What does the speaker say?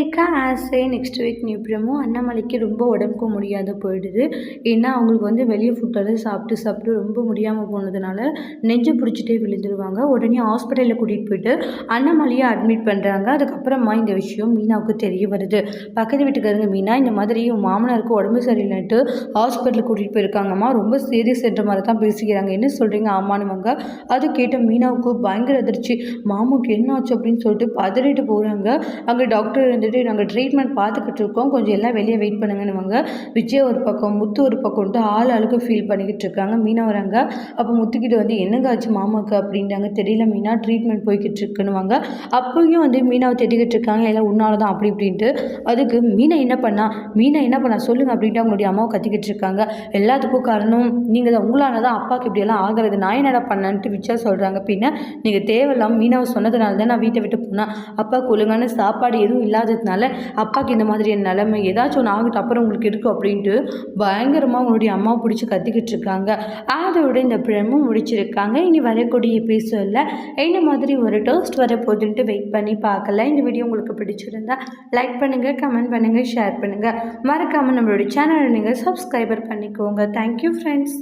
இருக்க ஆசை next week நியூப்ரமும் அண்ணாமலைக்கு ரொம்ப உடம்புக்கு முடியாத போயிடுது. ஏன்னா அவங்களுக்கு வந்து வெளியே ஃபுட்டெல்லாம் சாப்பிட்டு சாப்பிட்டு ரொம்ப முடியாமல் போனதுனால நெஞ்சு பிடிச்சிட்டே விழுந்துருவாங்க. உடனே ஹாஸ்பிட்டலில் கூட்டிகிட்டு போயிட்டு அண்ணாமலையை அட்மிட் பண்ணுறாங்க அதுக்கப்புறமா இந்த விஷயம் மீனாவுக்கு தெரிய வருது. பக்கத்து வீட்டுக்காரங்க மீனா இந்த மாதிரி உன் மாமனாருக்கு உடம்பு சரியில்லைன்ட்டு ஹாஸ்பிட்டலுக்கு கூட்டிகிட்டு போயிருக்காங்கம்மா. ரொம்ப சீரியஸ் என்ற மாதிரி தான் பேசிக்கிறாங்க என்ன சொல்கிறீங்க ஆமானுவாங்க அது கேட்ட மீனாவுக்கு பயங்கர அதிர்ச்சி. மாமுக்கு என்ன ஆச்சு அப்படின்னு சொல்லிட்டு பதறிட்டு போகிறாங்க அங்கே டாக்டர் இருந்துட்டு நாங்கள் ட்ரீட்மெண்ட் பார்த்துக்கிட்டு இருக்கோம். கொஞ்சம் எல்லாம் வெளியே வெயிட் பண்ணுங்கன்னுவாங்க விஜய் ஒரு பக்கம் முத்து ஒரு பக்கம்ட்டு ஆள் ஆளுக்கு ஃபீல் பண்ணிக்கிட்டு இருக்காங்க. மீனா வராங்க. அப்போ முத்துக்கிட்ட வந்து என்னங்க ஆச்சு மாமாக்கு? அப்படின்றாங்க. தெரியல மீனா ட்ரீட்மெண்ட் போய்கிட்டு இருக்குன்னுவாங்க அப்பயும் வந்து மீனாவை தேடிக்கிட்டு இருக்காங்க. எல்லாம் உன்னால தான் அப்படி இப்படின்ட்டு. அதுக்கு மீனை என்ன பண்ணா? மீனை என்ன பண்ணா? சொல்லுங்க அப்படின்ட்டு அவங்களுடைய அம்மாவை கத்திக்கிட்டு இருக்காங்க. எல்லாத்துக்கும் காரணம் நீங்கள் தான் உங்களால தான் அப்பாவுக்கு இப்படியெல்லாம் ஆகிறது. நான் என்னடா பண்ணேன்ட்டு விச்சா சொல்கிறாங்க பின்ன நீங்கள் தேவையில்லாமல் மீனாவை சொன்னதுனால தான் நான் வீட்டை விட்டு போனேன். அப்பாவுக்கு ஒழுங்கான சாப்பாடு எதுவும் இல்லாத இல்லாததுனால அப்பாவுக்கு இந்த மாதிரியான நிலைமை ஏதாச்சும் ஒன்று ஆகட்டும் அப்புறம் உங்களுக்கு இருக்கும் அப்படின்ட்டு பயங்கரமாக உங்களுடைய அம்மா பிடிச்சி கத்திக்கிட்டு இருக்காங்க. அதோட இந்த பிரமும் முடிச்சிருக்காங்க. இனி வரக்கூடிய எபிசோடில் என்ன மாதிரி ஒரு டோஸ்ட் வரப்போகுதுன்ட்டு வெயிட் பண்ணி பார்க்கல இந்த வீடியோ உங்களுக்கு பிடிச்சிருந்தா லைக் பண்ணுங்கள் கமெண்ட் பண்ணுங்கள் ஷேர் பண்ணுங்கள் மறக்காமல் நம்மளுடைய சேனலை நீங்கள் சப்ஸ்கிரைபர் பண்ணிக்கோங்க. Thank you friends